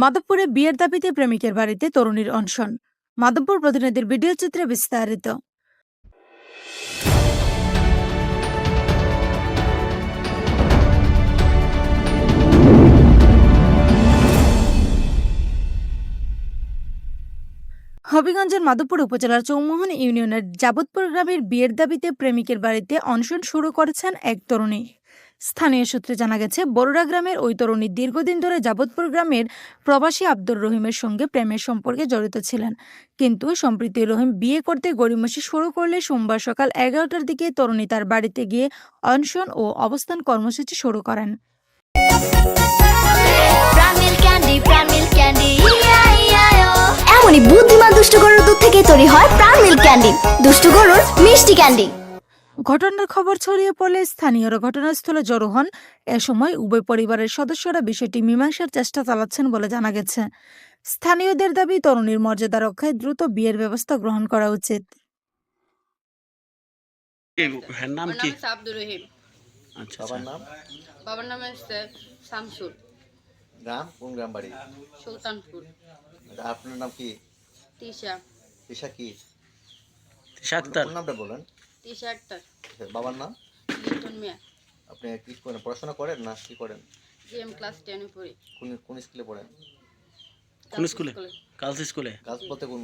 মাধবপুরে বিয়ের দাবিতে প্রেমিকের বাড়িতে তরুণীর অনশন। মাধবপুর প্রতিনিধির ভিডিও চিত্রে বিস্তারিত। হবিগঞ্জের মাধবপুর উপজেলার চৌমোহন ইউনিয়নের যাবতপুর গ্রামের বিয়ের দাবিতে প্রেমিকের বাড়িতে অনশন শুরু করেছেন এক তরুণী। স্থানীয় সূত্রে জানা গেছে বড়ুরা গ্রামের ওই তরুণী দীর্ঘদিন ধরে যাবতপুর গ্রামের প্রবাসী আব্দুর রহিমের সঙ্গে প্রেমের সম্পর্কে জড়িত ছিলেন। কিন্তু সম্প্রতি রহিম বিয়ে করতে গড়িমসি শুরু করলে সোমবার সকাল এগারোটার দিকে তরুণী তার বাড়িতে গিয়ে অনশন ও অবস্থান কর্মসূচি শুরু করেন। প্রামিল ক্যান্ডি ক্যান্ডি এমনই বুদ্ধিমান দুষ্টু গরুর দুধ থেকে তৈরি হয় প্রামিল ক্যান্ডি দুষ্টু গরুর মিষ্টি ক্যান্ডি। ঘটনার খবর ছড়িয়ে পড়লে স্থানীয়রা ঘটনাস্থলে জড়ো হন। এ সময় উভয় পরিবারের সদস্যরা বিষয়টি মীমাংসার চেষ্টা চালাচ্ছেন বলে জানা গেছে। স্থানীয়দের দাবি তরুণীর মর্যাদা রক্ষায় দ্রুত বিয়ের ব্যবস্থা গ্রহণ করা উচিত। হ্যাঁ নাম কি? আব্দুর রহিম। আচ্ছা বাবার আচ্ছা। নাম? বাবার নাম হচ্ছে গ্রাম? কোন গ্রাম বাড়ি? সুলতানপুর। আপনার নাম কি? তিশা। পেশা কি? তিশা নামটা বলেন? তিশা আক্তার বাবার নাম? লিটন মিয়া। আপনি কি করেন? পড়াশোনা করেন না কি করেন? জি আমি ক্লাস টেনে পড়ি। কোন কোন স্কুলে পড়েন? কোন স্কুলে গার্লস স্কুলে গার্লস বলতে কোন